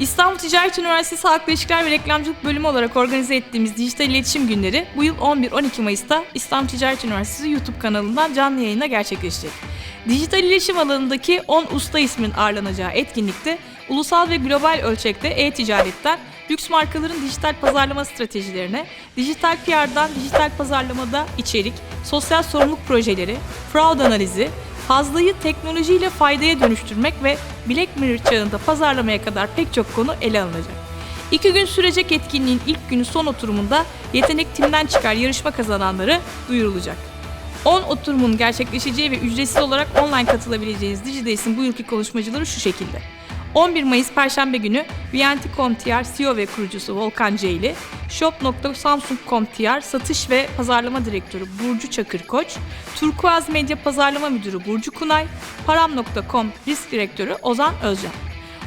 İstanbul Ticaret Üniversitesi Halkla İlişkiler ve Reklamcılık Bölümü olarak organize ettiğimiz dijital iletişim günleri bu yıl 11-12 Mayıs'ta İstanbul Ticaret Üniversitesi YouTube kanalından canlı yayına gerçekleşecek. Dijital iletişim alanındaki 10 usta ismin ağırlanacağı etkinlikte ulusal ve global ölçekte e-ticaretten lüks markaların dijital pazarlama stratejilerine, dijital PR'dan dijital pazarlamada içerik, sosyal sorumluluk projeleri, fraud analizi, fazlayı teknolojiyle faydaya dönüştürmek ve Black Mirror çağında pazarlamaya kadar pek çok konu ele alınacak. İki gün sürecek etkinliğin ilk günü son oturumunda yetenek timden çıkar yarışma kazananları duyurulacak. 10 oturumun gerçekleşeceği ve ücretsiz olarak online katılabileceğiniz Digidays'in bu yılki konuşmacıları şu şekilde. 11 Mayıs Perşembe günü VNT.com.tr CEO ve kurucusu Volkan Ceyli, Shop.Samsung.com.tr satış ve pazarlama direktörü Burcu Çakır Koç, Turkuaz Medya Pazarlama Müdürü Burcu Kunay, Param.com Risk Direktörü Ozan Özcan.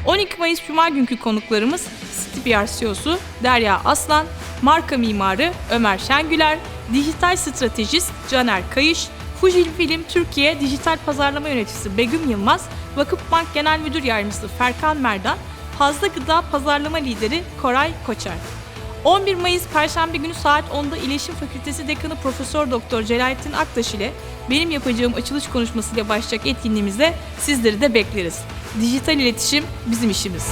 12 Mayıs Cuma günkü konuklarımız CityPR CEO'su Derya Aslan, marka mimarı Ömer Şengüler, dijital stratejist Caner Kayış, Fujifilm Türkiye Dijital Pazarlama Yöneticisi Begüm Yılmaz, Vakıfbank Genel Müdür Yardımcısı Ferkan Merdan, Fazla Gıda Pazarlama Lideri Koray Koçer. 11 Mayıs Perşembe günü saat 10'da İletişim Fakültesi Dekanı Profesör Doktor Celalettin Aktaş ile benim yapacağım açılış konuşmasıyla başlayacak etkinliğimizde sizleri de bekleriz. Dijital iletişim bizim işimiz.